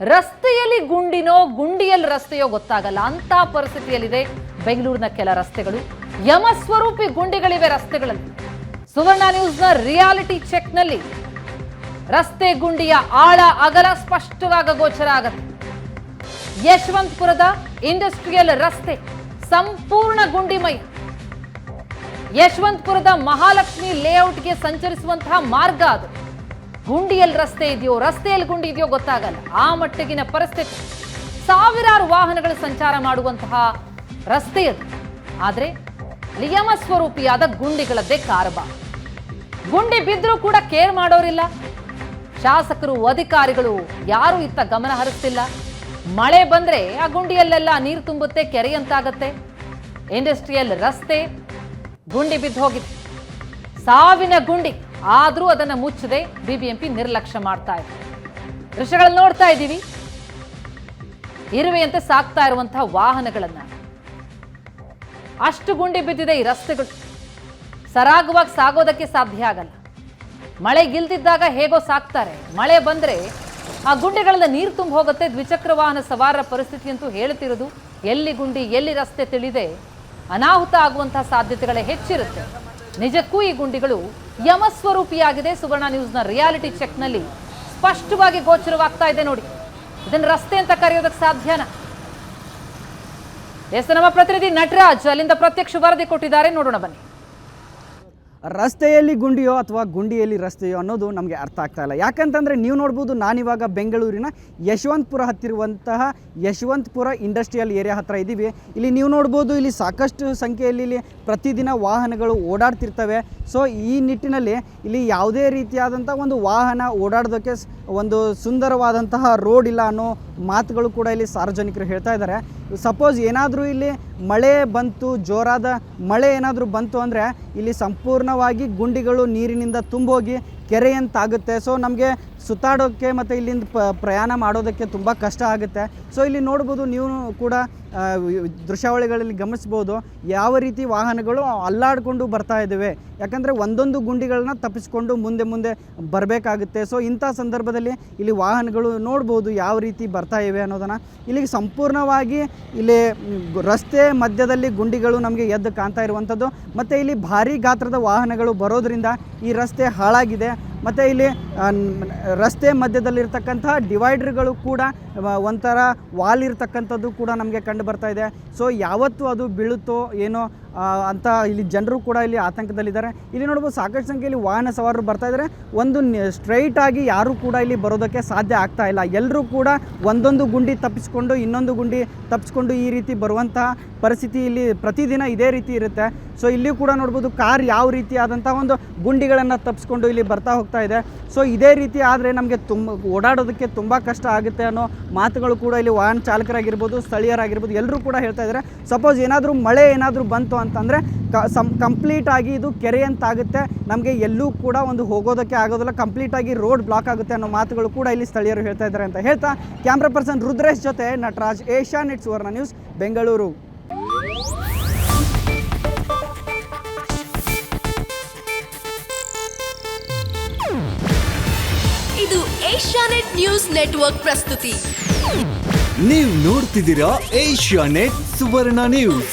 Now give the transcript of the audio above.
ರಸ್ತೆಯಲ್ಲಿ ಗುಂಡಿನೋ, ಗುಂಡಿಯಲ್ಲಿ ರಸ್ತೆಯೋ ಗೊತ್ತಾಗಲ್ಲ. ಅಂತ ಪರಿಸ್ಥಿತಿಯಲ್ಲಿದೆ ಬೆಂಗಳೂರಿನ ಕೆಲ ರಸ್ತೆಗಳು. ಯಮಸ್ವರೂಪಿ ಗುಂಡಿಗಳಿವೆ ರಸ್ತೆಗಳಲ್ಲಿ. ಸುವರ್ಣ ನ್ಯೂಸ್ನ ರಿಯಾಲಿಟಿ ಚೆಕ್ನಲ್ಲಿ ರಸ್ತೆ ಗುಂಡಿಯ ಆಳ ಅಗಲ ಸ್ಪಷ್ಟವಾಗ ಗೋಚರ ಆಗತ್ತೆ. ಯಶವಂತಪುರದ ಇಂಡಸ್ಟ್ರಿಯಲ್ ರಸ್ತೆ ಸಂಪೂರ್ಣ ಗುಂಡಿಮಯ. ಯಶವಂತಪುರದ ಮಹಾಲಕ್ಷ್ಮಿ ಲೇಔಟ್ಗೆ ಸಂಚರಿಸುವಂತಹ ಮಾರ್ಗ ಅದು. ಗುಂಡಿಯಲ್ಲಿ ರಸ್ತೆ ಇದೆಯೋ, ರಸ್ತೆಯಲ್ಲಿ ಗುಂಡಿ ಇದೆಯೋ ಗೊತ್ತಾಗಲ್ಲ. ಆ ಮಟ್ಟಿಗಿನ ಪರಿಸ್ಥಿತಿ. ಸಾವಿರಾರು ವಾಹನಗಳು ಸಂಚಾರ ಮಾಡುವಂತಹ ರಸ್ತೆ ಅದು. ಆದರೆ ನಿಯಮ ಸ್ವರೂಪಿಯಾದ ಗುಂಡಿಗಳದ್ದೇ ಕಾರಬಾರ ಗುಂಡಿ ಬಿದ್ದರೂ ಕೂಡ ಕೇರ್ ಮಾಡೋರಿಲ್ಲ. ಶಾಸಕರು, ಅಧಿಕಾರಿಗಳು ಯಾರೂ ಇತ್ತ ಗಮನ ಹರಿಸ್ತಿಲ್ಲ. ಮಳೆ ಬಂದರೆ ಆ ಗುಂಡಿಯಲ್ಲೆಲ್ಲ ನೀರು ತುಂಬುತ್ತೆ, ಕೆರೆಯಂತಾಗತ್ತೆ. ಇಂಡಸ್ಟ್ರಿಯಲ್ ರಸ್ತೆ ಗುಂಡಿ ಬಿದ್ದು ಹೋಗಿದೆ. ಸಾವಿನ ಗುಂಡಿ. ಆದರೂ ಅದನ್ನು ಮುಚ್ಚದೆ, ಬಿಬಿಎಂಪಿ ನಿರ್ಲಕ್ಷ್ಯ ಮಾಡ್ತಾ ಇದೆ. ದೃಶ್ಯಗಳನ್ನು ನೋಡ್ತಾ ಇದ್ದೀವಿ. ಇರುವೆಯಂತೆ ಸಾಕ್ತಾ ಇರುವಂತಹ ವಾಹನಗಳನ್ನ. ಅಷ್ಟು ಗುಂಡಿ ಬಿದ್ದಿದೆ ಈ ರಸ್ತೆಗಳು. ಸರಾಗವಾಗಿ ಸಾಗೋದಕ್ಕೆ ಸಾಧ್ಯ ಆಗಲ್ಲ. ಮಳೆ ಗಿಲ್ದಿದ್ದಾಗ ಹೇಗೋ ಸಾಕ್ತಾರೆ. ಮಳೆ ಬಂದ್ರೆ ಆ ಗುಂಡಿಗಳಿಂದ ನೀರು ತುಂಬ ಹೋಗುತ್ತೆ, ದ್ವಿಚಕ್ರ ವಾಹನ ಸವಾರರ ಪರಿಸ್ಥಿತಿ ಅಂತೂ ಹೇಳ್ತಿರೋದು. ಎಲ್ಲಿ ಗುಂಡಿ, ಎಲ್ಲಿ ರಸ್ತೆ ತಿಳಿದೆ, ಅನಾಹುತ ಆಗುವಂತಹ ಸಾಧ್ಯತೆಗಳೇ ಹೆಚ್ಚಿರುತ್ತೆ. ನಿಜಕ್ಕೂ ಈ ಗುಂಡಿಗಳು ಯಮಸ್ವರೂಪಿಯಾಗಿದೆ ಸುವರ್ಣ ನ್ಯೂಸ್ನ ರಿಯಾಲಿಟಿ ಚೆಕ್ನಲ್ಲಿ. ಸ್ಪಷ್ಟವಾಗಿ ಗೋಚರವಾಗ್ತಾ ಇದೆ ನೋಡಿ. ಇದನ್ನು ರಸ್ತೆ ಅಂತ ಕರೆಯೋದಕ್ಕೆ ಸಾಧ್ಯನಾ? ಎಸ್, ನಮ್ಮ ಪ್ರತಿನಿಧಿ ನಟರಾಜ್ ಅಲ್ಲಿಂದ ಪ್ರತ್ಯಕ್ಷ ವರದಿ ಕೊಟ್ಟಿದ್ದಾರೆ. ನೋಡೋಣ ಬನ್ನಿ. ರಸ್ತೆಯಲ್ಲಿ ಗುಂಡಿಯೋ ಅಥವಾ ಗುಂಡಿಯಲ್ಲಿ ರಸ್ತೆಯೋ ಅನ್ನೋದು ನಮಗೆ ಅರ್ಥ ಆಗ್ತಾ ಇಲ್ಲ. ಯಾಕಂತಂದರೆ ನೀವು ನೋಡ್ಬೋದು ನಾನಿವಾಗ ಬೆಂಗಳೂರಿನ ಯಶವಂತಪುರ ಹತ್ತಿರುವಂತಹ ಯಶವಂತಪುರ ಇಂಡಸ್ಟ್ರಿಯಲ್ ಏರಿಯಾ ಹತ್ತಿರ ಇದ್ದೀವಿ. ಇಲ್ಲಿ ನೀವು ನೋಡ್ಬೋದು ಇಲ್ಲಿ ಸಾಕಷ್ಟು ಸಂಖ್ಯೆಯಲ್ಲಿ ಇಲ್ಲಿ ಪ್ರತಿದಿನ ವಾಹನಗಳು ಓಡಾಡ್ತಿರ್ತವೆ. ಸೊ ಈ ನಿಟ್ಟಿನಲ್ಲಿ ಇಲ್ಲಿ ಯಾವುದೇ ರೀತಿಯಾದಂಥ ಒಂದು ವಾಹನ ಓಡಾಡೋದಕ್ಕೆ ಒಂದು ಸುಂದರವಾದಂತಹ ರೋಡ್ ಇಲ್ಲ ಅನ್ನೋ ಮಾತುಗಳು ಕೂಡ ಇಲ್ಲಿ ಸಾರ್ವಜನಿಕರು ಹೇಳ್ತಾ ಇದ್ದಾರೆ. ಸಪೋಸ್ ಏನಾದರೂ ಇಲ್ಲಿ ಮಳೆ ಬಂತು, ಜೋರಾದ ಮಳೆ ಏನಾದರೂ ಬಂತು ಅಂದರೆ ಇಲ್ಲಿ ಸಂಪೂರ್ಣವಾಗಿ ಗುಂಡಿಗಳು ನೀರಿನಿಂದ ತುಂಬೋಗಿ ಕೆರೆಯಂತಾಗುತ್ತೆ. ಸೊ ನಮಗೆ ಸುತ್ತಾಡೋಕ್ಕೆ ಮತ್ತು ಇಲ್ಲಿಂದ ಪ, ಪ್ರಯಾಣ ಮಾಡೋದಕ್ಕೆ ತುಂಬ ಕಷ್ಟ ಆಗುತ್ತೆ. ಸೊ ಇಲ್ಲಿ ನೋಡ್ಬೋದು ನೀವು ಕೂಡ ದೃಶ್ಯಾವಳಿಗಳಲ್ಲಿ ಗಮನಿಸ್ಬೋದು ಯಾವ ರೀತಿ ವಾಹನಗಳು ಅಲ್ಲಾಡಿಕೊಂಡು ಬರ್ತಾ ಇದ್ದಾವೆ. ಯಾಕಂದರೆ ಒಂದೊಂದು ಗುಂಡಿಗಳನ್ನ ತಪ್ಪಿಸ್ಕೊಂಡು ಮುಂದೆ ಮುಂದೆ ಬರಬೇಕಾಗುತ್ತೆ. ಸೊ ಇಂಥ ಸಂದರ್ಭದಲ್ಲಿ ಇಲ್ಲಿ ವಾಹನಗಳು ನೋಡ್ಬೋದು ಯಾವ ರೀತಿ ಬರ್ತಾ ಇವೆ ಅನ್ನೋದನ್ನು. ಇಲ್ಲಿಗೆ ಸಂಪೂರ್ಣವಾಗಿ ಇಲ್ಲಿ ರಸ್ತೆ ಮಧ್ಯದಲ್ಲಿ ಗುಂಡಿಗಳು ನಮಗೆ ಎದ್ದು ಕಾಣ್ತಾ ಇರುವಂಥದ್ದು. ಮತ್ತು ಇಲ್ಲಿ ಭಾರಿ ಗಾತ್ರದ ವಾಹನಗಳು ಬರೋದ್ರಿಂದ ಈ ರಸ್ತೆ ಹಾಳಾಗಿದೆ. ಮತ್ತು ಇಲ್ಲಿ ರಸ್ತೆ ಮಧ್ಯದಲ್ಲಿರ್ತಕ್ಕಂಥ ಡಿವೈಡ್ರ್ಗಳು ಕೂಡ ಒಂಥರ ವಾಲ್ ಇರ್ತಕ್ಕಂಥದ್ದು ಕೂಡ ನಮಗೆ ಕಂಡು ಬರ್ತಾ ಇದೆ. ಸೊ ಯಾವತ್ತು ಅದು ಬೀಳುತ್ತೋ ಏನೋ ಅಂತ ಇಲ್ಲಿ ಜನರು ಕೂಡ ಇಲ್ಲಿ ಆತಂಕದಲ್ಲಿದ್ದಾರೆ. ಇಲ್ಲಿ ನೋಡ್ಬೋದು ಸಾಕಷ್ಟು ಸಂಖ್ಯೆಯಲ್ಲಿ ವಾಹನ ಸವಾರರು ಬರ್ತಾ ಇದ್ದಾರೆ. ಒಂದು ಸ್ಟ್ರೈಟ್ ಆಗಿ ಯಾರೂ ಕೂಡ ಇಲ್ಲಿ ಬರೋದಕ್ಕೆ ಸಾಧ್ಯ ಆಗ್ತಾ ಇಲ್ಲ. ಎಲ್ಲರೂ ಕೂಡ ಒಂದೊಂದು ಗುಂಡಿ ತಪ್ಪಿಸ್ಕೊಂಡು, ಇನ್ನೊಂದು ಗುಂಡಿ ತಪ್ಪಿಸ್ಕೊಂಡು ಈ ರೀತಿ ಬರುವಂತಹ ಪರಿಸ್ಥಿತಿ ಇಲ್ಲಿ ಪ್ರತಿದಿನ ಇದೇ ರೀತಿ ಇರುತ್ತೆ. ಸೊ ಇಲ್ಲಿಯೂ ಕೂಡ ನೋಡ್ಬೋದು ಕಾರ್ ಯಾವ ರೀತಿಯಾದಂಥ ಒಂದು ಗುಂಡಿಗಳನ್ನು ತಪ್ಪಿಸ್ಕೊಂಡು ಇಲ್ಲಿ ಬರ್ತಾ ಹೋಗ್ತಾ ಇದೆ. ಸೊ ಇದೇ ರೀತಿ ಆದರೆ ನಮಗೆ ತುಂಬ ಓಡಾಡೋದಕ್ಕೆ ತುಂಬ ಕಷ್ಟ ಆಗುತ್ತೆ ಅನ್ನೋ ಮಾತುಗಳು ಕೂಡ ಇಲ್ಲಿ ವಾಹನ ಚಾಲಕರಾಗಿರ್ಬೋದು, ಸ್ಥಳೀಯರಾಗಿರ್ಬೋದು ಎಲ್ಲರೂ ಕೂಡ ಹೇಳ್ತಾ ಇದ್ದಾರೆ. ಸಪೋಸ್ ಏನಾದರೂ ಮಳೆ ಏನಾದರೂ ಬಂತು ಅಂತಂದರೆ ಕ ಸಂ ಕಂಪ್ಲೀಟ್ ಆಗಿ ಇದು ಕೆರೆ ಅಂತಾಗುತ್ತೆ. ನಮಗೆ ಎಲ್ಲೂ ಕೂಡ ಒಂದು ಹೋಗೋದಕ್ಕೆ ಆಗೋದಿಲ್ಲ. ಕಂಪ್ಲೀಟಾಗಿ ರೋಡ್ ಬ್ಲಾಕ್ ಆಗುತ್ತೆ ಅನ್ನೋ ಮಾತುಗಳು ಕೂಡ ಇಲ್ಲಿ ಸ್ಥಳೀಯರು ಹೇಳ್ತಾ ಇದ್ದಾರೆ ಅಂತ ಹೇಳ್ತಾ ಕ್ಯಾಮ್ರಾ ಪರ್ಸನ್ ರುದ್ರೇಶ್ ಜೊತೆ Nataraj Asia net Suvarna news Bengaluru. ಇದು ಏಷ್ಯಾನೆಟ್ ನ್ಯೂಸ್ ನೆಟ್ವರ್ಕ್ ಪ್ರಸ್ತುತಿ. ನೀವು ನೋಡ್ತಿದ್ದೀರಾ ಏಷ್ಯಾ ನೆಟ್ ಸುವರ್ಣ ನ್ಯೂಸ್